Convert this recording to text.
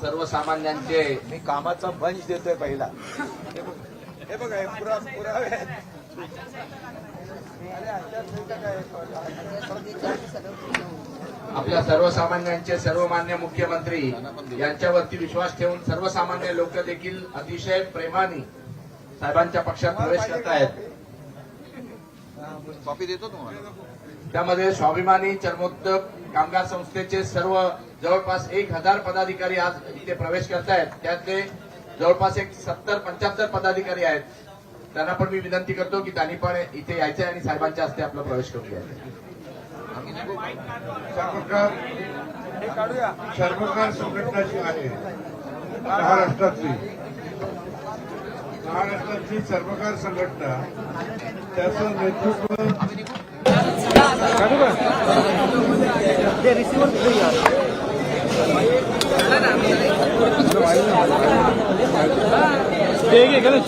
सर्वसामान्यांचे. मी कामाचा बंच देतोय पहिला. हे बघ- हे पुरा पुरावे आहेत. आपल्या सर्वसामान्यांचे सर्वमान्य मुख्यमंत्री यांच्यावरती विश्वास ठेवून सर्वसामान्य लोक देखील अतिशय प्रेमाने साहेबांच्या पक्षात प्रवेश करतायत. कॉपी देतो तुम्हाला. त्यामध्ये स्वाभिमानी चर्मोद्योग कामगार संस्थेचे सर्व जवळपास एक हजार पदाधिकारी आज इथे प्रवेश करतायत. त्यातले जवळपास एक सत्तर पंच्याहत्तर पदाधिकारी आहेत. त्यांना पण मी विनंती करतो की त्यांनी पण इथे यायचं आणि साहेबांच्या हस्ते आपला प्रवेश करूया सर्वकार हे काढूया सर्वकार संघटना जी आहे. महाराष्ट्रातली. महाराष्ट्रातली सर्वकार संघटना त्याचं नेतृत्व যে রিসিভার সেই আর এখানে